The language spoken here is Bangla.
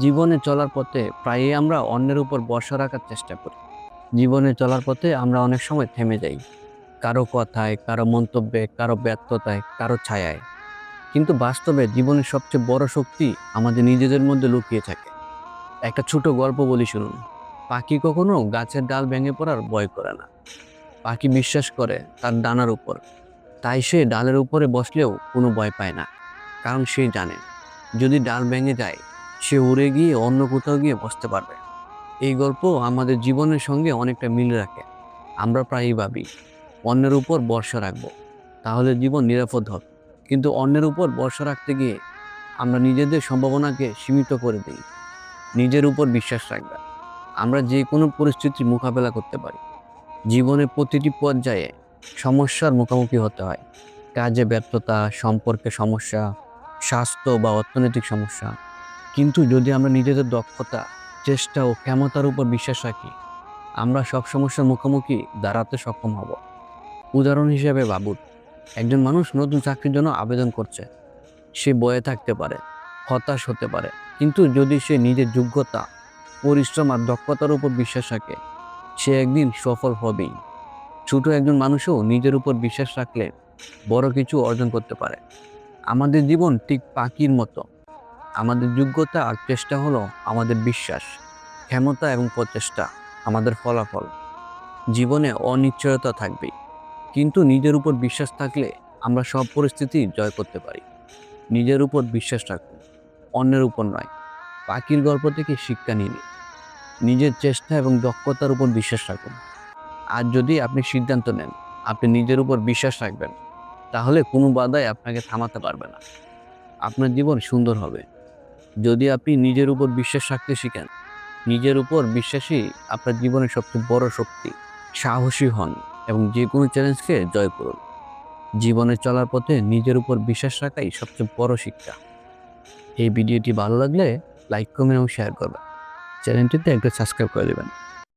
জীবনে চলার পথে প্রায়ই আমরা অন্যের উপর ভরসা রাখার চেষ্টা করি। জীবনে চলার পথে আমরা অনেক সময় থেমে যাই। কারও কথায়, কারও মন্তব্যে, কারও ব্যর্থতায়, কারও ছায়ায়। কিন্তু বাস্তবে জীবনের সবচেয়ে বড় শক্তি আমাদের নিজেদের মধ্যে লুকিয়ে থাকে। একটা ছোট গল্প বলি শুনুন। পাখি কখনো গাছের ডাল ভেঙে পড়ার ভয় করে না। পাখি বিশ্বাস করে তার ডানার উপর। তাই সে ডালের উপরে বসলেও কোনো ভয় পায় না। কারণ সে জানে, যদি ডাল ভেঙে যায় সে উড়ে গিয়ে অন্য কোথাও গিয়ে বসতে পারবে। এই গল্প আমাদের জীবনের সঙ্গে অনেকটা মিল রাখে। আমরা প্রায়ই ভাবি, অন্যের উপর ভরসা রাখব, তাহলে জীবন নিরাপদ হবে। কিন্তু অন্যের উপর ভরসা রাখতে গিয়ে আমরা নিজেদের সম্ভাবনাকে সীমিত করে দিই। নিজের উপর বিশ্বাস রাখবে। আমরা যে কোনো পরিস্থিতির মোকাবেলা করতে পারি। জীবনের প্রতিটি পর্যায়ে সমস্যার মুখোমুখি হতে হয়। কাজে ব্যর্থতা, সম্পর্কে সমস্যা, স্বাস্থ্য বা অর্থনৈতিক সমস্যা কিন্তু যদি আমরা নিজেদের দক্ষতা, চেষ্টা ও ক্ষমতার উপর বিশ্বাস রাখি, আমরা সব সমস্যার মুখোমুখি দাঁড়াতে সক্ষম হব। উদাহরণ হিসেবে ভাবুন একজন মানুষ নতুন চাকরির জন্য আবেদন করছে। সে বয়ে থাকতে পারে, হতাশ হতে পারে, কিন্তু যদি সে নিজের যোগ্যতা, পরিশ্রম আর দক্ষতার উপর বিশ্বাস রাখে, সে একদিন সফল হবেই। ছোট একজন মানুষও নিজের উপর বিশ্বাস রাখলে বড় কিছু অর্জন করতে পারে। আমাদের জীবন ঠিক পাখির মতো। আমাদের যোগ্যতা আর চেষ্টা হলো আমাদের বিশ্বাস, ক্ষমতা এবং প্রচেষ্টা, আমাদের ফলাফল। জীবনে অনিশ্চয়তা থাকবেই, কিন্তু নিজের উপর বিশ্বাস থাকলে আমরা সব পরিস্থিতি জয় করতে পারি। নিজের উপর বিশ্বাস রাখুন, অন্যের উপর নয়, পাখির গল্প থেকে শিক্ষা নিন। নিজের চেষ্টা এবং দক্ষতার উপর বিশ্বাস রাখুন। আর যদি আপনি সিদ্ধান্ত নেন, আপনি নিজের উপর বিশ্বাস রাখবেন, তাহলে কোনো বাধাই আপনাকে থামাতে পারবে না। আপনার জীবন সুন্দর হবে। যদি আপনি নিজের উপর বিশ্বাস রাখতে শিখেন, নিজের উপর বিশ্বাসী আপনার জীবনের সবচেয়ে বড় শক্তি। সাহসী হন এবং যে কোনো চ্যালেঞ্জকে জয় করুন। জীবনে চলার পথে নিজের উপর বিশ্বাস রাখাই সবচেয়ে বড় শিক্ষা। এই ভিডিওটি ভালো লাগলে লাইক, কমেন্ট এবং শেয়ার করবেন। চ্যানেলটিতে একটা সাবস্ক্রাইব করে দেবেন।